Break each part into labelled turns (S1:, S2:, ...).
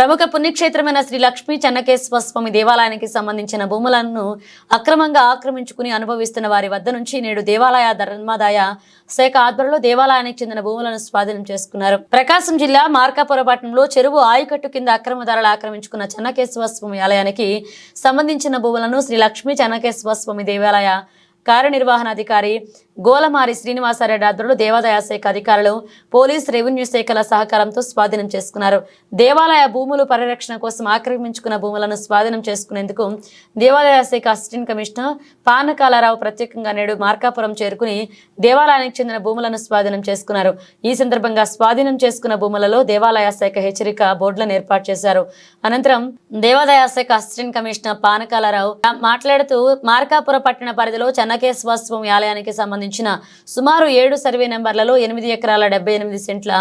S1: ప్రముఖ పుణ్యక్షేత్రమైన శ్రీ లక్ష్మీ చెన్నకేశ్వర స్వామి దేవాలయానికి సంబంధించిన భూములను అక్రమంగా ఆక్రమించుకుని అనుభవిస్తున్న వారి వద్ద నుంచి నేడు దేవాలయ ధర్మాదాయ శాఖ ఆధ్వర్యంలో దేవాలయానికి చెందిన భూములను స్వాధీనం చేసుకున్నారు. ప్రకాశం జిల్లా మార్కాపురపట్నంలో చెరువు ఆయకట్టు కింద అక్రమ ధరలు ఆక్రమించుకున్న చెన్నకేశ్వర స్వామి ఆలయానికి సంబంధించిన భూములను శ్రీ లక్ష్మీ చెన్నకేశ్వర స్వామి దేవాలయ కార్యనిర్వహణాధికారి గోలమారి శ్రీనివాసారెడ్డి ఆధ్వర్యంలో దేవాదాయ శాఖ అధికారులు పోలీస్ రెవెన్యూ శాఖల సహకారంతో స్వాధీనం చేసుకున్నారు. దేవాలయ భూములు పరిరక్షణ కోసం ఆక్రమించుకున్న భూములను స్వాధీనం చేసుకునేందుకు దేవాదాయ శాఖ అసిస్టెంట్ కమిషనర్ పానకాలారావు ప్రత్యేకంగా నేడు మార్కాపురం చేరుకుని దేవాలయానికి చెందిన భూములను స్వాధీనం చేసుకున్నారు. ఈ సందర్భంగా స్వాధీనం చేసుకున్న భూములలో దేవాలయ శాఖ హెచ్చరిక బోర్డులను ఏర్పాటు చేశారు. అనంతరం దేవాదాయ శాఖ అసిస్టెంట్ కమిషనర్ పానకాలారావు మాట్లాడుతూ మార్కాపురం పట్టణ పరిధిలో చెన్నకేశ్వర స్వామి ఆలయానికి సంబంధించిన సుమారు ఏడు సర్వే నెంబర్లలో ఎనిమిది ఎకరాల డెబ్బై ఎనిమిది సెంట్ల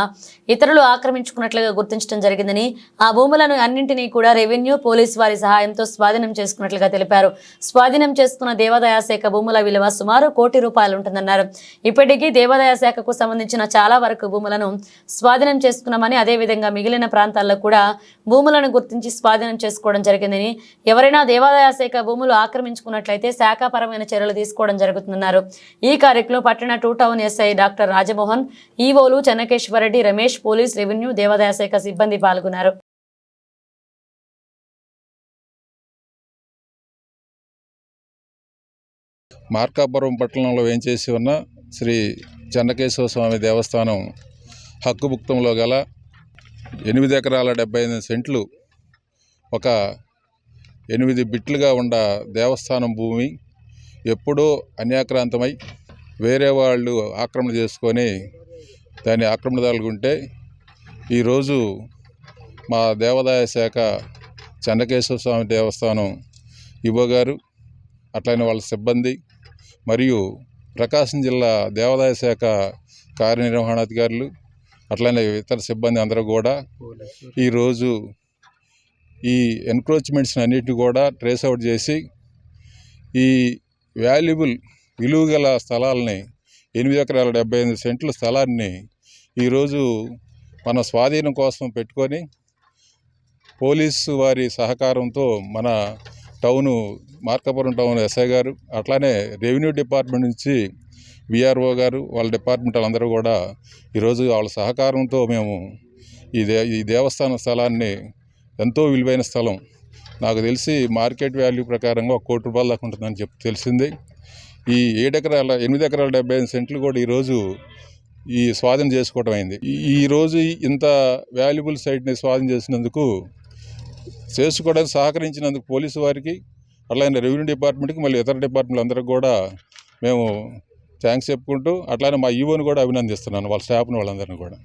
S1: ఇతరులు ఆక్రమించుకున్నట్లుగా గుర్తించడం జరిగిందని ఆ భూములను అన్నింటినీ కూడా రెవెన్యూ పోలీసు వారి సహాయంతో స్వాధీనం చేసుకున్నట్లుగా తెలిపారు. స్వాధీనం చేసుకున్న దేవాదాయ శాఖ భూముల విలువ సుమారు కోటి రూపాయలు ఉంటుందన్నారు. ఇప్పటికీ దేవాదాయ శాఖకు సంబంధించిన చాలా వరకు భూములను స్వాధీనం చేసుకున్నామని అదేవిధంగా మిగిలిన ప్రాంతాల్లో కూడా భూములను గుర్తించి స్వాధీనం చేసుకోవడం జరిగిందని ఎవరైనా దేవాదాయ శాఖ భూములు ఆక్రమించుకున్నట్లయితే శాఖాపరమైన చర్యలు తీసుకు తీసుకోవడం జరుగుతుందన్నారు. ఈ కార్యక్రమంలో పట్టణ two town SI doctor Rajamohan ఈవోలు Chennakeswara Reddy Ramesh police revenue దేవాదాయ శాఖ సిబ్బంది పాల్గొన్నారు.
S2: మార్కాపురం పట్టణంలో వేంచేసి ఉన్న శ్రీ చెన్నకేశ్వర స్వామి దేవస్థానం హక్కుభుక్తంలో గల ఎనిమిది ఎకరాల డెబ్బై ఎనిమిది సెంట్లు ఒక ఎనిమిది బిట్లుగా ఉన్న దేవస్థానం భూమి ఎప్పుడూ అన్యాక్రాంతమై వేరే వాళ్ళు ఆక్రమణ చేసుకొని దాన్ని ఆక్రమణదారులుకుంటే ఈరోజు మా దేవాదాయ శాఖ చెన్నకేశ్వర స్వామి దేవస్థానం ఇవ్వగారు అట్లనే వాళ్ళ సిబ్బంది మరియు ప్రకాశం జిల్లా దేవాదాయ శాఖ కార్యనిర్వహణాధికారులు అట్లనే ఇతర సిబ్బంది అందరూ కూడా ఈరోజు ఈ ఎన్క్రోచ్మెంట్స్ అన్నిటిని కూడా ట్రేస్ అవుట్ చేసి ఈ వాల్యుబుల్ విలువ గల స్థలాలని ఎనిమిది ఎకరాల డెబ్బై ఎనిమిది సెంట్ల స్థలాన్ని ఈరోజు మన స్వాధీనం కోసం పెట్టుకొని పోలీసు వారి సహకారంతో మన టౌను మార్కాపురం టౌన్ ఎస్ఐ గారు అట్లానే రెవెన్యూ డిపార్ట్మెంట్ నుంచి విఆర్ఓ గారు వాళ్ళ డిపార్ట్మెంట్ వాళ్ళందరూ కూడా ఈరోజు వాళ్ళ సహకారంతో మేము ఈ దే ఈ దేవస్థాన స్థలాన్ని ఎంతో విలువైన స్థలం నాకు తెలిసి మార్కెట్ వాల్యూ ప్రకారంగా ఒక కోటి రూపాయల దాకా ఉంటుందని చెప్పి తెలిసింది. ఈ ఏడెకరాల ఎనిమిది ఎకరాల డెబ్బై ఐదు సెంట్లు కూడా ఈరోజు ఈ స్వాధీనం చేసుకోవడం అయింది. ఈరోజు ఇంత వాల్యుబుల్ సైట్ని స్వాధీనం చేసినందుకు చేసుకోవడానికి సహకరించినందుకు పోలీసు వారికి అట్లానే రెవెన్యూ డిపార్ట్మెంట్కి మళ్ళీ ఇతర డిపార్ట్మెంట్ అందరికి కూడా మేము థ్యాంక్స్ చెప్పుకుంటూ అట్లానే మా ఈవోని కూడా అభినందిస్తున్నాను వాళ్ళ స్టాఫ్ని వాళ్ళందరినీ కూడా.